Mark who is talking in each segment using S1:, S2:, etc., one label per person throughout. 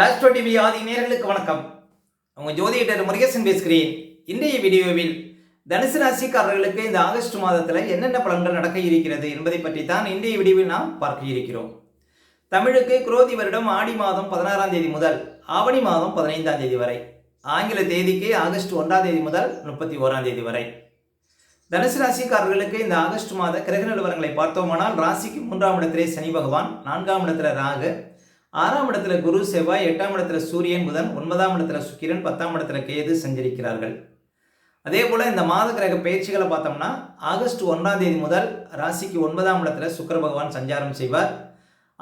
S1: Astro TV ஆதி நேர்களுக்கு வணக்கம். உங்கள் ஜோதிடர் முருகேசன் பேசுகிறேன். இன்றைய வீடியோவில் தனுசு ராசிக்காரர்களுக்கு இந்த ஆகஸ்ட் மாதத்தில் என்னென்ன பலன்கள் நடக்க இருக்கிறது என்பதை பற்றி தான் இன்றைய வீடியோவில் நாம் பார்க்க இருக்கிறோம். தமிழுக்கு குரோதி வருடம் ஆடி மாதம் பதினாறாம் தேதி முதல் ஆவணி மாதம் பதினைந்தாம் தேதி வரை. ஆங்கில தேதிக்கு ஆகஸ்ட் ஒன்றாம் தேதி முதல் முப்பத்தி ஓராம் தேதி வரை. தனுசு ராசிக்காரர்களுக்கு இந்த ஆகஸ்ட் மாத கிரக நிலவரங்களை பார்த்தோமானால் ராசிக்கு மூன்றாம் இடத்திலே சனி பகவான் நான்காம் இடத்துல ராகு ஆறாம் இடத்துல குரு செவ்வாய் எட்டாம் இடத்துல சூரியன் புதன் ஒன்பதாம் இடத்துல சுக்கிரன் பத்தாம் இடத்துல கேது சஞ்சரிக்கிறார்கள். அதே போல் இந்த மாத கிரக பயிற்சிகளை பார்த்தோம்னா ஆகஸ்ட் ஒன்றாம் தேதி முதல் ராசிக்கு ஒன்பதாம் இடத்துல சுக்கர பகவான் சஞ்சாரம் செய்வார்.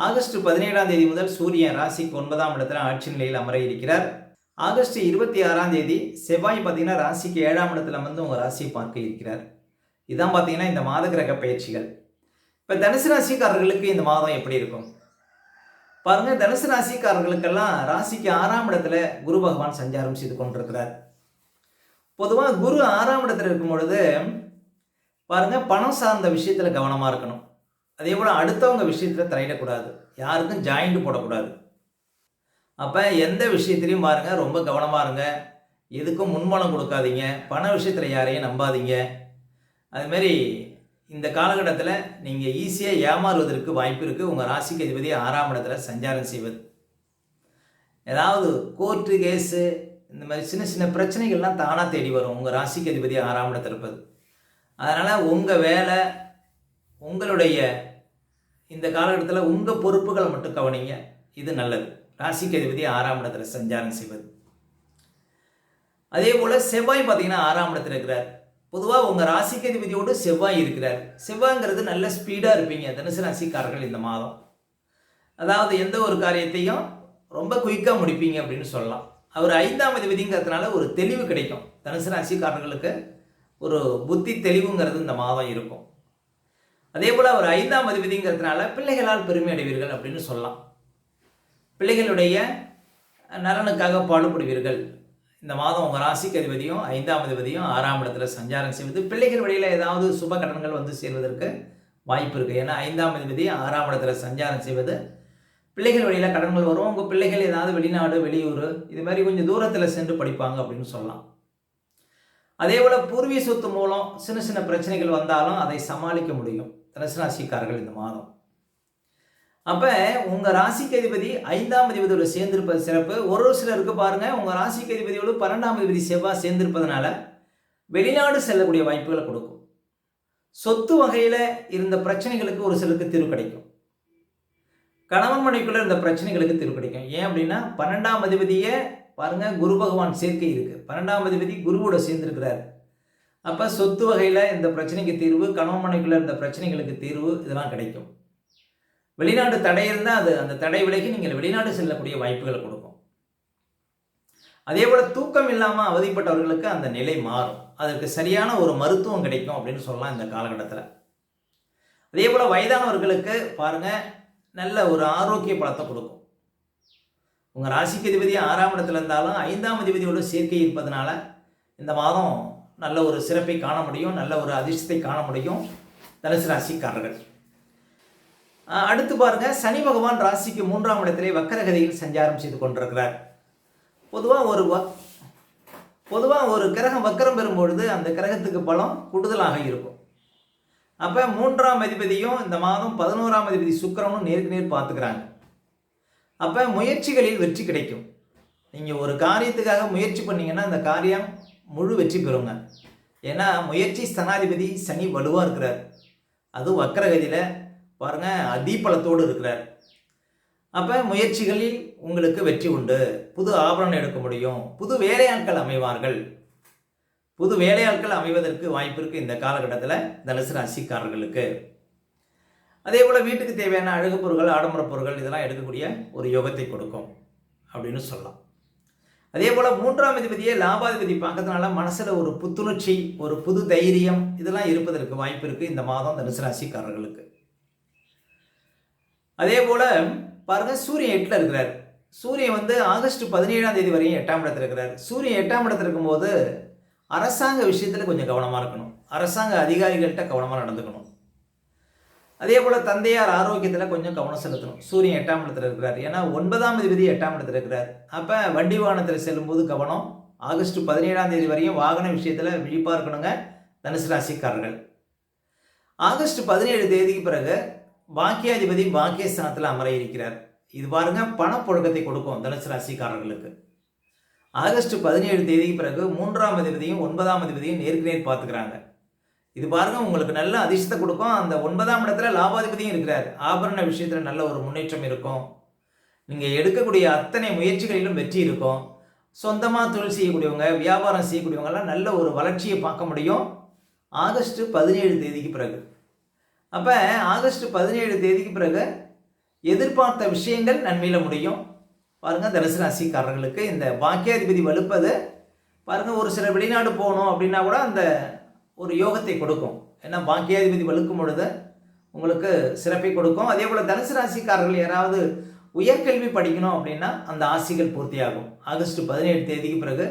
S1: ஆகஸ்ட் பதினேழாம் தேதி முதல் சூரியன் ராசிக்கு ஒன்பதாம் இடத்துல ஆட்சி நிலையில் அமர இருக்கிறார். ஆகஸ்ட் இருபத்தி ஆறாம் தேதி செவ்வாய் பார்த்தீங்கன்னா ராசிக்கு ஏழாம் இடத்துல வந்து உங்கள் ராசியை பார்க்க இருக்கிறார். இதான் பார்த்தீங்கன்னா இந்த மாத கிரக பயிற்சிகள். இப்போ தனுசு ராசிக்காரர்களுக்கு இந்த மாதம் எப்படி இருக்கும்? பாருங்க தனுசு ராசிக்காரர்களுக்கெல்லாம் ராசிக்கு ஆறாம் இடத்துல குரு பகவான் சஞ்சாரம் செய்து கொண்டிருக்கிறார். பொதுவாக குரு ஆறாம் இடத்துல இருக்கும் பொழுது பாருங்க பணம் சார்ந்த விஷயத்தில் கவனமாக இருக்கணும். அதே போல் அடுத்தவங்க விஷயத்தில் தலையிடக்கூடாது யாருக்கும் ஜாயிண்ட் போடக்கூடாது. அப்போ எந்த விஷயத்துலையும் பாருங்க ரொம்ப கவனமாக இருங்க. எதுக்கும் முன்பணம் கொடுக்காதீங்க. பண விஷயத்தில் யாரையும் நம்பாதீங்க. அதுமாரி இந்த காலகட்டத்தில் நீங்கள் ஈஸியாக ஏமாறுவதற்கு வாய்ப்பு இருக்குது உங்கள் ராசிக்கு அதிபதி ஆறாம் இடத்துல சஞ்சாரம் செய்வது. ஏதாவது கோர்ட்டு கேஸு இந்த மாதிரி சின்ன சின்ன பிரச்சனைகள்லாம் தானாக தேடி வரும். உங்கள் ராசிக்கு அதிபதி ஆறாம் இடத்துல இருப்பது. அதனால் உங்கள் வேலை உங்களுடைய இந்த காலகட்டத்தில் உங்கள் பொறுப்புகளை மட்டும் கவனிங்க. இது நல்லது. ராசிக்கு அதிபதி ஆறாம் இடத்துல சஞ்சாரம் செய்வது. அதே போல் செவ்வாய் பார்த்தீங்கன்னா ஆறாம் இடத்துல இருக்கிறார். பொதுவாக உங்கள் ராசிக்கு அதிபதியோடு செவ்வாய் இருக்கிறார். செவ்வாய்ங்கிறது நல்ல ஸ்பீடாக இருப்பீங்க. தனுசு ராசிக்காரர்கள் இந்த மாதம். அதாவது எந்த ஒரு காரியத்தையும் ரொம்ப குயிக்காக முடிப்பீங்க அப்படின்னு சொல்லலாம். அவர் ஐந்தாம் அதிபதிங்கிறதுனால ஒரு தெளிவு கிடைக்கும். தனுசு ராசிக்காரர்களுக்கு ஒரு புத்தி தெளிவுங்கிறது இந்த மாதம் இருக்கும். அதே போல் அவர் ஐந்தாம் அதிபதிங்கிறதுனால பிள்ளைகளால் பெருமை அடைவீர்கள் அப்படின்னு சொல்லலாம். பிள்ளைகளுடைய நலனுக்காக பாடுபடுவீர்கள். இந்த மாதம் உங்கள் ராசிக்கு அதிபதியும் ஐந்தாம் அதிபதியும் ஆறாம் இடத்துல சஞ்சாரம் செய்வது. பிள்ளைகள் வழியில் ஏதாவது சுப கடன்கள் வந்து சேர்வதற்கு வாய்ப்பு இருக்குது ஏன்னா ஐந்தாம் அதிபதி ஆறாம் இடத்துல சஞ்சாரம் செய்வது. பிள்ளைகள் வழியில் கடன்கள் வரும். உங்கள் பிள்ளைகள் ஏதாவது வெளிநாடு வெளியூர் இது மாதிரி கொஞ்சம் தூரத்தில் சென்று படிப்பாங்க அப்படின்னு சொல்லலாம். அதே போல் பூர்வீக சொத்து மூலம் சின்ன சின்ன பிரச்சனைகள் வந்தாலும் அதை சமாளிக்க முடியும். தனுசு ராசிக்காரர்கள் இந்த மாதம். அப்போ உங்கள் ராசிக்கு அதிபதி ஐந்தாம் அதிபதியோடு சேர்ந்திருப்பது சிறப்பு. ஒரு ஒரு சிலருக்கு பாருங்கள் உங்கள் ராசிக்கு அதிபதியோடு பன்னெண்டாம் அதிபதி செவ்வாய் சேர்ந்திருப்பதனால வெளிநாடு செல்லக்கூடிய வாய்ப்புகளை கொடுக்கும். சொத்து வகையில் இருந்த பிரச்சனைகளுக்கு ஒரு சிலருக்கு தீர்வு கிடைக்கும். கணவன் மனைக்குள்ளே இருந்த பிரச்சனைகளுக்கு தீர்வு கிடைக்கும். ஏன் அப்படின்னா பன்னெண்டாம் அதிபதியை பாருங்க குரு பகவான் சேர்க்கை இருக்கு. பன்னெண்டாம் அதிபதி குருவோட சேர்ந்திருக்கிறார். அப்போ சொத்து வகையில் இந்த பிரச்சனைக்கு தீர்வு கணவன் மனைக்குள்ளே இருந்த பிரச்சனைகளுக்கு தீர்வு இதெல்லாம் கிடைக்கும். வெளிநாடு தடை இருந்தால் அது அந்த தடை விலகி நீங்கள் வெளிநாடு செல்லக்கூடிய வாய்ப்புகளை கொடுக்கும். அதே போல் தூக்கம் இல்லாமல் அவதிப்பட்டவர்களுக்கு அந்த நிலை மாறும். அதற்கு சரியான ஒரு மருத்துவம் கிடைக்கும் அப்படின்னு சொல்லலாம் இந்த காலகட்டத்தில். அதே போல் வயதானவர்களுக்கு பாருங்கள் நல்ல ஒரு ஆரோக்கிய பலத்தை கொடுக்கும். உங்கள் ராசிக்கு அதிபதி ஆறாம் இடத்துல இருந்தாலும் ஐந்தாம் அதிபதியோட சேர்க்கை இருப்பதனால இந்த மாதம் நல்ல ஒரு சிறப்பை காண முடியும் நல்ல ஒரு அதிர்ஷ்டத்தை காண முடியும் தனுசு ராசிக்காரர்கள். அடுத்து பாருங்க சனி பகவான் ராசிக்கு மூன்றாம் இடத்திலே வக்கரகதியில் சஞ்சாரம் செய்து கொண்டிருக்கிறார். பொதுவாக ஒரு வ பொதுவாக ஒரு கிரகம் வக்கரம் பெறும்பொழுது அந்த கிரகத்துக்கு பலம் கூடுதலாக இருக்கும். அப்போ மூன்றாம் அதிபதியும் இந்த மாதம் பதினோராம் அதிபதி சுக்கரனும் நேருக்கு நேர் பார்த்துக்கிறாங்க. அப்போ முயற்சிகளில் வெற்றி கிடைக்கும். நீங்கள் ஒரு காரியத்துக்காக முயற்சி பண்ணீங்கன்னா அந்த காரியம் முழு வெற்றி பெறுங்க. ஏன்னா முயற்சி ஸ்தனாதிபதி சனி வலுவாக இருக்கிறார். அதுவும் வக்கரகதியில் பாருங்கள் அதீபலத்தோடு இருக்கிறார். அப்போ முயற்சிகளில் உங்களுக்கு வெற்றி உண்டு. புது ஆபரணம் எடுக்க முடியும். புது வேலையாட்கள் அமைவார்கள். புது வேலையாட்கள் அமைவதற்கு வாய்ப்பு இருக்குது இந்த காலகட்டத்தில் தனுசு ராசிக்காரர்களுக்கு அதே போல் வீட்டுக்கு தேவையான அழகு பொருட்கள் ஆடம்பர பொருட்கள் இதெல்லாம் எடுக்கக்கூடிய ஒரு யோகத்தை கொடுக்கும் அப்படின்னு சொல்லலாம். அதே போல் மூன்றாம் அதிபதியை லாபாதிபதி பார்க்கறதுனால மனசில் ஒரு புத்துணர்ச்சி ஒரு புது தைரியம் இதெல்லாம் இருப்பதற்கு வாய்ப்பு இருக்குது இந்த மாதம் தனுசு ராசிக்காரர்களுக்கு அதே போல் பாருங்கள் சூரியன் எட்டில் இருக்கிறார். சூரியன் வந்து ஆகஸ்ட் பதினேழாம் தேதி வரையும் எட்டாம் இடத்துல இருக்கிறார். சூரியன் எட்டாம் இடத்துல இருக்கும்போது அரசாங்க விஷயத்தில் கொஞ்சம் கவனமாக இருக்கணும். அரசாங்க அதிகாரிகள்கிட்ட கவனமாக நடந்துக்கணும். அதே போல் தந்தையார் ஆரோக்கியத்தில் கொஞ்சம் கவனம் செலுத்தணும். சூரியன் எட்டாம் இடத்துல இருக்கிறார். ஏன்னா ஒன்பதாம் அதிபதி எட்டாம் இடத்துல இருக்கிறார். அப்போ வண்டி வாகனத்தில் செல்லும்போது கவனம் ஆகஸ்ட் பதினேழாம் தேதி வரையும் வாகன விஷயத்தில் விழிப்பாக இருக்கணுங்க தனுசு ராசிக்காரர்கள். ஆகஸ்ட் பதினேழு தேதிக்கு பிறகு பாக்கியாதிபதி பாக்கியஸ்தானத்தில் அமர இருக்கிறார் இது பாருங்க பணப்புழக்கத்தை கொடுக்கும் தனுசு ராசிக்காரர்களுக்கு. ஆகஸ்ட் பதினேழு தேதிக்கு பிறகு மூன்றாம் அதிபதியும் ஒன்பதாம் அதிபதியும் நேருக்கு நேர் பார்த்துக்கிறாங்க. இது பாருங்க உங்களுக்கு நல்ல அதிர்ஷ்டத்தை கொடுக்கும். அந்த ஒன்பதாம் இடத்துல லாபாதிபதியும் இருக்கிறார். ஆபரண விஷயத்தில் நல்ல ஒரு முன்னேற்றம் இருக்கும். நீங்கள் எடுக்கக்கூடிய அத்தனை முயற்சிகளிலும் வெற்றி இருக்கும். சொந்தமாக தொழில் செய்யக்கூடியவங்க வியாபாரம் செய்யக்கூடியவங்கெல்லாம் நல்ல ஒரு வளர்ச்சியை பார்க்க முடியும். ஆகஸ்ட் பதினேழு தேதிக்கு பிறகு. அப்போ ஆகஸ்ட் பதினேழு தேதிக்கு பிறகு எதிர்பார்த்த விஷயங்கள் நன்மையில் முடியும். பாருங்கள் தனுசு ராசிக்காரர்களுக்கு இந்த பாக்கியாதிபதி வலுப்பது பாருங்கள் ஒரு சில வெளிநாடு போகணும் அப்படின்னா கூட அந்த ஒரு யோகத்தை கொடுக்கும். ஏன்னா பாக்கியாதிபதி வலுக்கும் பொழுது உங்களுக்கு சிறப்பை கொடுக்கும். அதே போல் தனுசு ராசிக்காரர்கள் யாராவது உயர்கல்வி படிக்கணும் அப்படின்னா அந்த ஆசைகள் பூர்த்தியாகும். ஆகஸ்ட் பதினேழு தேதிக்கு பிறகு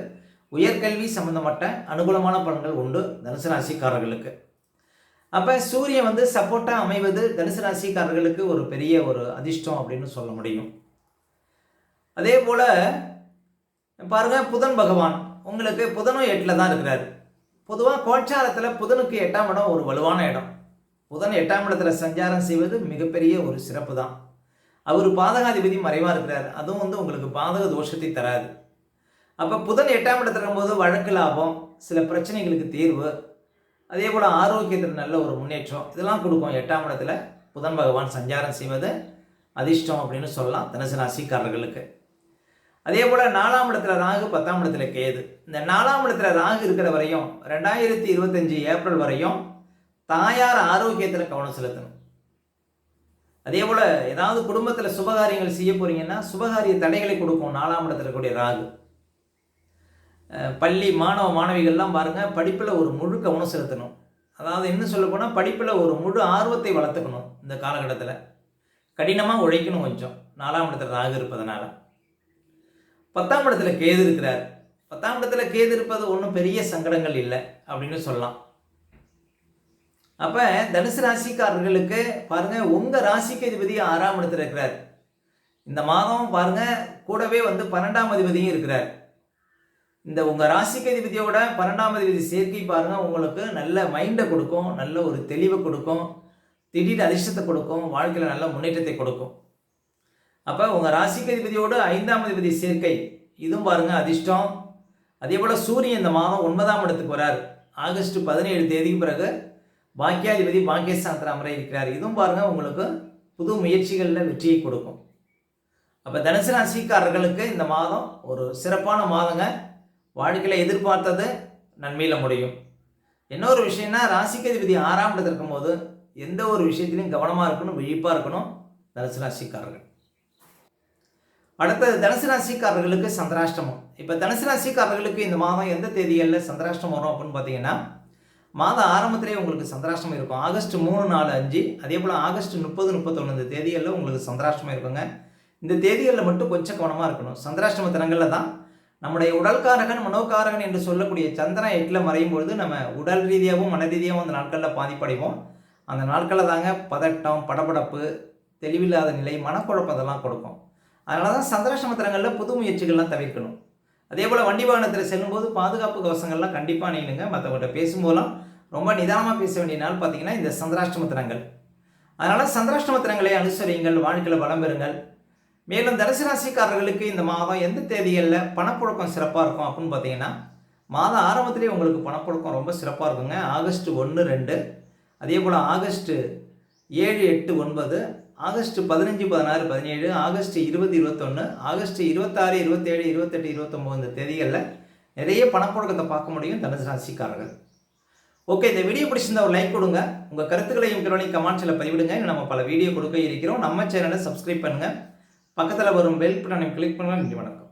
S1: உயர்கல்வி சம்பந்தப்பட்ட அனுகூலமான பலன்கள் உண்டு தனுசு ராசிக்காரர்களுக்கு. அப்போ சூரியன் வந்து சப்போர்ட்டாக அமைவது தனுசு ராசிக்காரர்களுக்கு ஒரு பெரிய ஒரு அதிர்ஷ்டம் அப்படின்னு சொல்ல முடியும். அதே போல் பாருங்கள் புதன் பகவான் உங்களுக்கு புதனும் எட்டில் தான் இருக்கிறார். பொதுவாக கோச்சாரத்தில் புதனுக்கு எட்டாம் இடம் ஒரு வலுவான இடம். புதன் எட்டாம் இடத்துல சஞ்சாரம் செய்வது மிகப்பெரிய ஒரு சிறப்பு தான். அவர் பாதகாதிபதி மறைவாக இருக்கிறார். அதுவும் வந்து உங்களுக்கு பாதக தோஷத்தை தராது. அப்போ புதன் எட்டாம் இடத்துல இருக்கும்போது வழக்கு லாபம் சில பிரச்சனைகளுக்கு தீர்வு அதே போல் ஆரோக்கியத்தில் நல்ல ஒரு முன்னேற்றம். இதெல்லாம் கொடுக்கும் எட்டாம் இடத்துல புதன் பகவான் சஞ்சாரம் செய்வது அதிர்ஷ்டம் அப்படின்னு சொல்லலாம் தனுசு ராசிக்காரர்களுக்கு. அதே போல் நாலாம் இடத்துல ராகு பத்தாம் இடத்துல கேது. இந்த நாலாம் இடத்துல ராகு இருக்கிற வரையும் ரெண்டாயிரத்தி இருபத்தஞ்சி ஏப்ரல் வரையும் தாயார் ஆரோக்கியத்தில் கவனம் செலுத்தணும். அதே போல் ஏதாவது குடும்பத்தில் சுபகாரியங்கள் செய்ய போகிறீங்கன்னா சுபகாரிய தடைகளை கொடுக்கும் நாலாம் இடத்துல இருக்கக்கூடிய ராகு. பள்ளி மாணவ மாணவிகள்லாம் பாருங்கள் படிப்பில் ஒரு முழு கவனம் செலுத்தணும். அதாவது என்ன சொல்ல போனால் படிப்பில் ஒரு முழு ஆர்வத்தை வளர்த்துக்கணும் இந்த காலகட்டத்தில். கடினமாக உழைக்கணும் கொஞ்சம். நாலாம் இடத்துல ராகு இருப்பதனால. பத்தாம் இடத்துல கேது இருக்கிறார். பத்தாம் இடத்துல கேது இருப்பது ஒன்றும் பெரிய சங்கடங்கள் இல்லை அப்படின்னு சொல்லலாம். அப்போ தனுசு ராசிக்காரர்களுக்கு பாருங்கள் உங்கள் ராசிக்கு அதிபதி ஆறாம் இடத்துல இருக்கிறார். இந்த மாதம் பாருங்க கூடவே வந்து பன்னெண்டாம் அதிபதியும் இருக்கிறார். இந்த உங்கள் ராசிக்கு அதிபதியோட பன்னெண்டாம் அதிபதி சேர்க்கை பாருங்கள் உங்களுக்கு நல்ல மைண்டை கொடுக்கும் நல்ல ஒரு தெளிவை கொடுக்கும் திடீர் அதிர்ஷ்டத்தை கொடுக்கும் வாழ்க்கையில் நல்ல முன்னேற்றத்தை கொடுக்கும். அப்போ உங்கள் ராசிக்கு அதிபதியோடு ஐந்தாம் அதிபதி சேர்க்கை இதுவும் பாருங்கள் அதிர்ஷ்டம். அதே போல் சூரியன் இந்த மாதம் ஒன்பதாம் இடத்துக்கு வரார். ஆகஸ்ட் பதினேழு தேதிக்கு பிறகு பாக்கியாதிபதி பாக்கியசாந்திர அமர இருக்கிறார். இதுவும் பாருங்கள் உங்களுக்கு புது முயற்சிகளில் வெற்றியை கொடுக்கும். அப்போ தனுசு ராசிக்காரர்களுக்கு இந்த மாதம் ஒரு சிறப்பான மாதங்க. வாழ்க்கையில் எதிர்பார்த்தது நன்மையில் முடியும். இன்னொரு விஷயம்னா ராசிக்கதிபதி ஆறாம் இடத்துல இருக்கும்போது எந்த ஒரு விஷயத்திலையும் கவனமாக இருக்கணும் விழிப்பாக இருக்கணும் தனுசு ராசிக்காரர்கள். அடுத்தது தனுசு ராசிக்காரர்களுக்கு சந்திராஷ்டமம். இப்போ தனுசு ராசிக்காரர்களுக்கு இந்த மாதம் எந்த தேதிகளில் சந்திராஷ்டம் வரும் அப்படின்னு பார்த்தீங்கன்னா மாதம் ஆரம்பத்திலே உங்களுக்கு சந்திராஷ்டமம் இருக்கும். ஆகஸ்ட் மூணு நாலு அஞ்சு. அதே போல் ஆகஸ்ட் முப்பது முப்பத்தொன்று இந்த தேதிகளில் உங்களுக்கு சந்திராஷ்டமம் இருக்குங்க. இந்த தேதிகளில் மட்டும் கொஞ்சம் கவனமாக இருக்கணும். சந்திராஷ்டம தினங்களில் தான் நம்முடைய உடல்காரகன் மனோகாரகன் என்று சொல்லக்கூடிய சந்திரன் எட்டில் மறையும் பொழுது நம்ம உடல் ரீதியாகவும் மன ரீதியாகவும் அந்த நாட்களில் பாதிப்படைவோம். அந்த நாட்களில் தாங்க பதட்டம் படபடப்பு தெளிவில்லாத நிலை மனக்குழப்பம் அதெல்லாம் கொடுக்கும். அதனால தான் சந்திராஷ்டமத்திரங்களில் புது முயற்சிகள்லாம் தவிர்க்கணும். அதே போல் வண்டி வாகனத்தில் செல்லும்போது பாதுகாப்பு கவசங்கள்லாம் கண்டிப்பாக நீங்க மற்றவங்கள்ட்ட பேசும்போதெல்லாம் ரொம்ப நிதானமாக பேச வேண்டிய நாள் பார்த்தீங்கன்னா இந்த சந்திராஷ்டமத்திரங்கள் அதனால் சந்திராஷ்டமத்திரங்களை அனுசரிங்கள் அனுசரியுங்கள் வாழ்க்கையில் வளம் பெறுங்கள். மேலும் தனுசு ராசிக்காரர்களுக்கு இந்த மாதம் எந்த தேதிகளில் பணப்புழக்கம் சிறப்பாக இருக்கும் அப்படின்னு பார்த்தீங்கன்னா மாதம் ஆரம்பத்திலேயே உங்களுக்கு பணப்புழக்கம் ரொம்ப சிறப்பாக இருக்குங்க. ஆகஸ்ட் ஒன்று ரெண்டு. அதே போல் ஆகஸ்ட்டு ஏழு எட்டு ஒன்பது. ஆகஸ்ட் பதினஞ்சு பதினாறு பதினேழு. ஆகஸ்ட் இருபது இருபத்தொன்று ஆகஸ்ட் இருபத்தாறு இருபத்தேழு இருபத்தெட்டு இருபத்தொம்போது இந்த தேதிகளில் நிறைய பணப்புழக்கத்தை பார்க்க முடியும் தனுசு ராசிக்காரர்கள். ஓகே இந்த வீடியோ பிடிச்சிருந்தா ஒரு லைக் கொடுங்க. உங்கள் கருத்துக்களையும் கிரோனி கமெண்ட்ஸில் பதிவிடுங்க. நம்ம பல வீடியோ கொடுக்க இருக்கிறோம். நம்ம சேனலை சப்ஸ்கிரைப் பண்ணுங்கள் பக்கத்தில் வரும் பெல் பட்டனை கிளிக் பண்ணலாம் நன்றி வணக்கம்.